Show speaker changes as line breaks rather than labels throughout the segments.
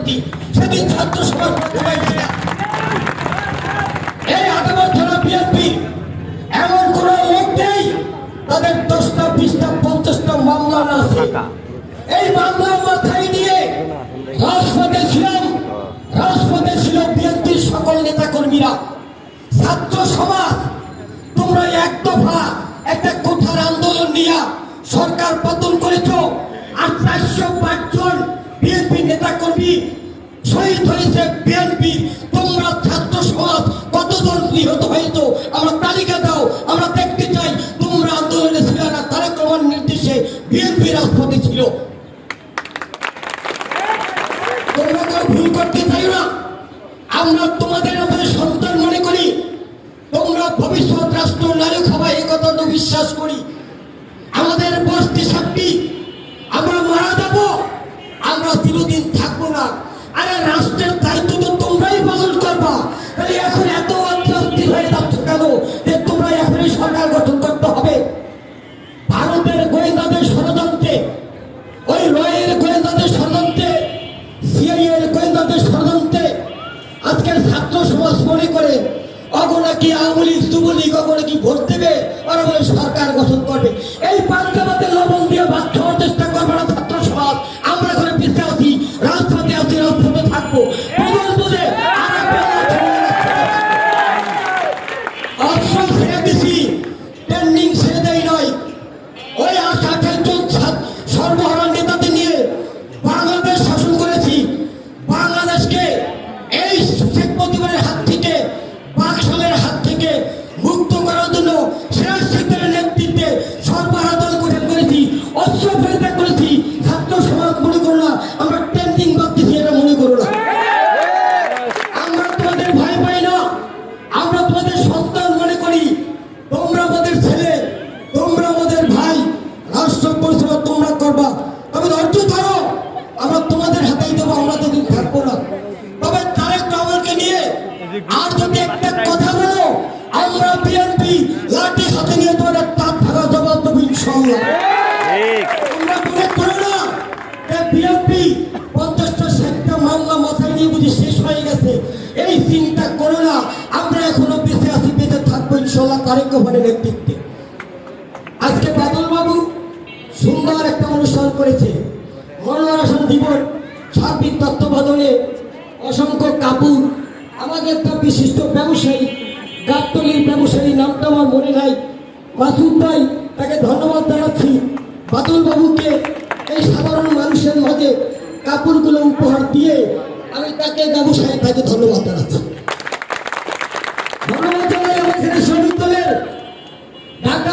শক্তি সেদিন ছাত্র সমাজ করতে পারছে এই বিএনপি এমন কোন লোক নেই তাদের দশটা বিশটা পঞ্চাশটা মামলা আছে এই মাথায় নিয়ে রাজপথে ছিলাম রাজপথে ছিল বিএনপির সকল নেতা কর্মীরা ছাত্র সমাজ তোমরা এক দফা একটা কোথার আন্দোলন নিয়ে সরকার পতন করেছ। শহীদ হয়েছে বিএনপি তোমরা ছাত্র সমাজ কতজন নিহত হয়েছো? আমরা তালিকা দাও, আমরা দেখতে চাই। তোমরা আন্দোলনে ছিল না, তারেক রহমান নির্দেশে বিএনপি রাজপথে ছিল। অগণা কি আওয়ামী অগণা কি ভোট দেবে? ওরা বলে সরকার গঠন করবে। এই পাঞ্জাবাতে লবণ দিয়ে ভাত চেষ্টা করবে না ছাত্র সমাজ আমরা ঘরে পিছিয়ে আছি আছি থাকব। তারেক নিয়ে আর যদি একটা কথা বলো আমরা বিএনপি লাঠি হাতে নিয়ে তোমাদের তাপ থাকা জবাব দেবো ইনশাল্লাহ তোমরা মনে করো না বিএনপি পঞ্চাশটা ষাটটা মামলা মাথায় নিয়ে বুঝি শেষ হয়ে গেছে এই চিন্তা করো না। আমরা এখনও বেঁচে আছি বেঁচে থাকব ইনশাল্লাহ তারেক রহমানের নেতৃত্বে। আজকে বাদল বাবু সুন্দর একটা অনুষ্ঠান করেছে। মনোরসন জীবন সার্বিক তত্ত্বাবধানে অসংখ্য কাপুর আমাদের একটা বিশিষ্ট ব্যবসায়ী, গাবতলির ব্যবসায়ী নামটা আমার মনে নাই। মাসুদ ভাই, তাকে ধন্যবাদ জানাচ্ছি। বাদল বাবুকে এই সাধারণ মানুষের মাঝে কাপড়গুলো উপহার দিয়ে আমি তাকে ব্যবসায়ী তাকে ধন্যবাদ জানাচ্ছি। ধন্যবাদ জানাই আমার শ্রমিক ঢাকা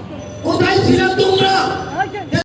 কোথায় ছিলাম তোমরা